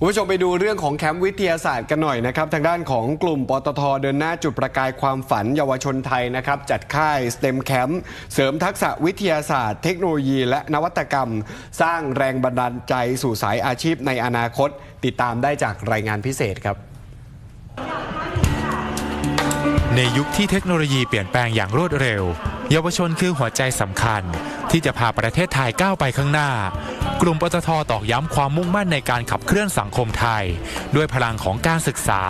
คุณผู้ชมไปดูเรื่องของแคมป์วิทยาศาสตร์กันหน่อยนะครับ ทางด้านของกลุ่มปตทเดินหน้าจุดประกายความฝันเยาวชนไทยนะครับ จัดค่าย STEM Camp เสริมทักษะวิทยาศาสตร์ เทคโนโลยีและนวัตกรรม สร้างแรงบันดาลใจสู่สายอาชีพในอนาคต ติดตามได้จากรายงานพิเศษครับ ในยุคที่เทคโนโลยีเปลี่ยนแปลงอย่างรวดเร็ว เยาวชนคือหัวใจสำคัญที่จะพาประเทศไทยก้าวไปข้างหน้า กลุ่มปตทตอกย้ำความมุ่งมั่นในการขับเคลื่อนสังคมไทย ด้วยพลังของการศึกษา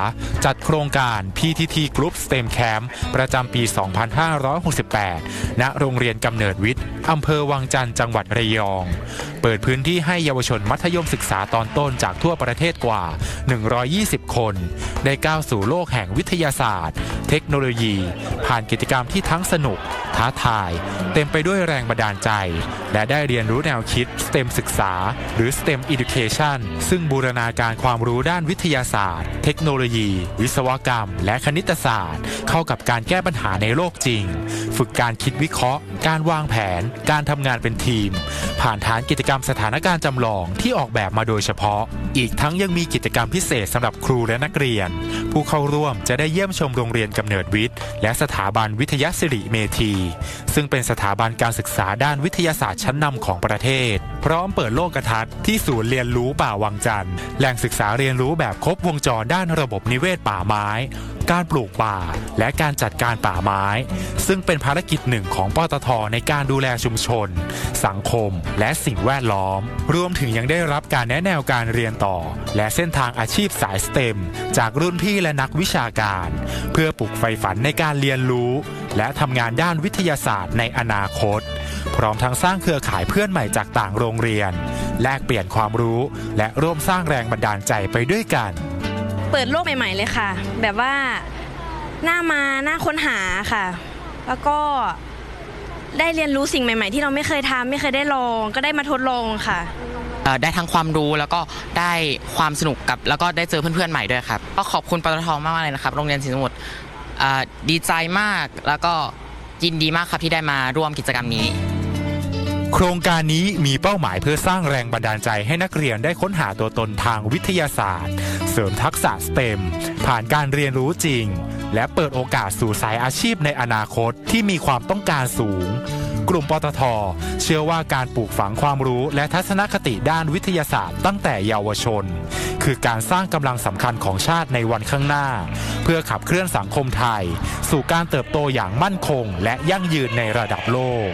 จัดโครงการ PTT Group STEM Camp ประจำปี 2568 ณ โรงเรียนกำเนิดวิทย์อำเภอวังจันทร์จังหวัดระยอง เปิดพื้นที่ให้เยาวชนมัธยมศึกษาตอนต้นจากทั่วประเทศกว่า 120 คน ได้ก้าวสู่โลกแห่งวิทยาศาสตร์ เทคโนโลยี ผ่านกิจกรรมที่ทั้งสนุกท้าทาย เต็มไปด้วยแรงบันดาลใจ และได้เรียนรู้แนวคิด STEM ศึกษา หรือ STEM Education ซึ่งบูรณาการความรู้ด้านวิทยาศาสตร์ เทคโนโลยี วิศวกรรม และคณิตศาสตร์ เข้ากับการแก้ปัญหาในโลกจริง ฝึกการคิดวิเคราะห์ การวางแผน การทำงานเป็นทีม ผ่านฐานกิจกรรมสถานการณ์จำลองที่ออกแบบมาโดยเฉพาะ อีกทั้งยังมีกิจกรรมพิเศษสำหรับครูและนักเรียน ผู้เข้าร่วมจะได้เยี่ยมชมโรงเรียนกำเนิดวิทย์ และสถาบันวิทยาศิริเมธีซึ่งเป็นสถาบันการศึกษาด้านวิทยาศาสตร์ชั้นนำของประเทศ พร้อมเปิดโลกทัศน์ที่ศูนย์เรียนรู้ป่าวังจันทร์แหล่งศึกษาเรียนรู้แบบครบวงจรด้านระบบนิเวศป่าไม้ การปลูกป่า และการจัดการป่าไม้ ซึ่งเป็นภารกิจหนึ่งของปตทในการดูแลชุมชน สังคม และสิ่งแวดล้อม รวมถึงยังได้รับการแนะแนวการเรียนต่อ และเส้นทางอาชีพสายสเต็มจากรุ่นพี่และนักวิชาการ เพื่อปลุกไฟฝันในการเรียนรู้ และทำงานด้านวิทยาศาสตร์ในอนาคต พร้อมทั้งสร้างเครือข่ายเพื่อนใหม่จากต่างโรงเรียน แลกเปลี่ยนความรู้ และร่วมสร้างแรงบันดาลใจไปด้วยกัน เปิดโลกใหม่ ๆ เลยค่ะ แบบว่าหน้ามาหน้าค้นหาค่ะ แล้วก็ได้เรียนรู้สิ่งใหม่ ๆ ที่เราไม่เคยทำไม่เคยได้ลอง ก็ได้มาทดลองค่ะเอ่อได้ทั้งความรู้แล้วก็ได้ความสนุกกับ แล้วก็ได้เจอเพื่อนๆใหม่ด้วยครับ ก็ขอบคุณปตทมากๆเลยนะครับ โรงเรียนศรีสมุทรเอ่อดีใจมากแล้วก็ยินดีมากครับที่ได้มาร่วมกิจกรรมนี้ โครงการนี้มีเป้าหมายเพื่อสร้างแรงบันดาลใจให้นักเรียนได้ค้นหาตัวตนทางวิทยาศาสตร์ เสริมทักษะสเต็มผ่านการเรียนรู้จริง และเปิดโอกาสสู่สายอาชีพในอนาคตที่มีความต้องการสูง กลุ่มปตท เชื่อว่าการปลูกฝังความรู้และทัศนคติด้านวิทยาศาสตร์ตั้งแต่เยาวชน คือการสร้างกำลังสำคัญของชาติในวันข้างหน้า เพื่อขับเคลื่อนสังคมไทย สู่การเติบโตอย่างมั่นคง และยั่งยืนในระดับโลก